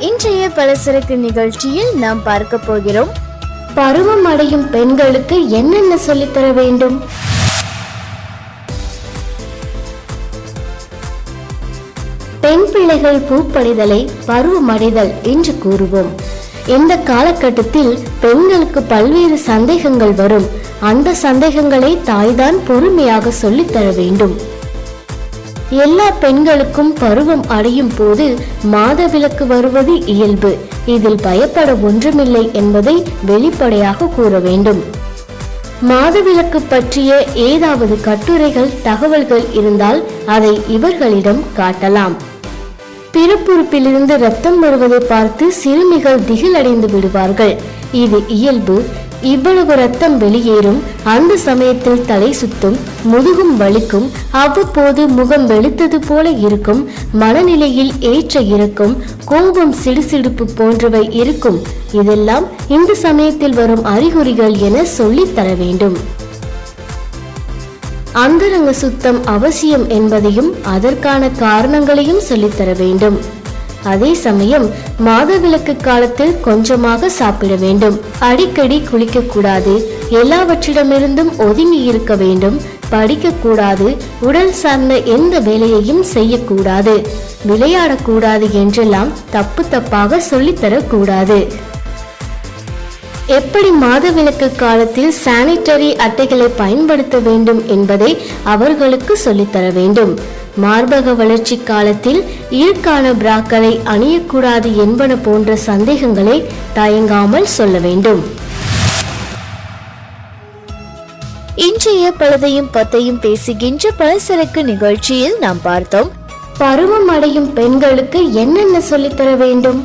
இன்றைய பலசரக்கு நிகழ்ச்சியில் நாம் பார்க்க போகிறோம். பருவம் அடையும் பெண்களுக்கு என்னென்ன சொல்லித்தர வேண்டும்? பெண் பிள்ளைகள் பூப்படைதலை பருவமடைதல் என்று கூறுவோம். இந்த காலகட்டத்தில் பெண்களுக்கு பல்வேறு சந்தேகங்கள் வரும். அந்த சந்தேகங்களை தாய்தான் பொறுமையாக சொல்லித்தர வேண்டும். எல்லா பெண்களுக்கும் பருவம் அடையும் போது மாதவிலக்கு வருவது இயல்பு. இதில் பயப்பட ஒன்றுமில்லை என்பதை வெளிப்படையாக கூற வேண்டும். மாதவிலக்கு பற்றிய ஏதாவது கட்டுரைகள் தகவல்கள் இருந்தால் அதை இவர்களிடம் காட்டலாம். பிறப்புறுப்பிலிருந்து ரத்தம் வருவதை பார்த்து சிறுமிகள் திகிலடைந்து விடுவார்கள். இது இயல்பு. இவ்வளவு ரத்தம் வெளியேறும். அந்த சமயத்தில் தலை சுத்தும் முதுகும் வலிக்கும் அவ்வப்போது முகம் வெளுத்தது போல இருக்கும் மனநிலையில் ஏற்ற இறக்கும் கோபம் சிடுசிடுப்பு போன்றவை இருக்கும். இதெல்லாம் இந்த சமயத்தில் வரும் அறிகுறிகள் என சொல்லித் தர வேண்டும். அந்தரங்க சுத்தம் அவசியம் என்பதையும் அதற்கான காரணங்களையும் சொல்லித்தர வேண்டும். அதே சமயம் மாதவிலக்கு காலத்தில் கொஞ்சமாக சாப்பிட வேண்டும். அடிக்கடி குளிக்க கூடாது. எல்லாவற்றிடமிருந்தும் ஒதுங்கி இருக்க வேண்டும். படிக்க கூடாது. உடல் சார்ந்த எந்த வேலையையும் செய்யக்கூடாது. விளையாடக்கூடாது என்றெல்லாம் தப்பு தப்பாக சொல்லித்தரக்கூடாது. எப்படி மாதவிலக்கு காலத்தில் சானிட்டரி அட்டைகளை பயன்படுத்த வேண்டும் என்பதை அவர்களுக்கு சொல்லித்தர வேண்டும். மார்பக வளர்ச்சி காலத்தில் ஈர்க்கான பிராக்களை அணியக்கூடாது என்பன போன்ற சந்தேகங்களை தயங்காமல் சொல்ல வேண்டும். இன்றைய பலதையும் பத்தையும் பேசுகின்ற பலசரக்கு நிகழ்ச்சியில் நாம் பார்த்தோம். பருவம் அடையும் பெண்களுக்கு என்னென்ன சொல்லித்தர வேண்டும்?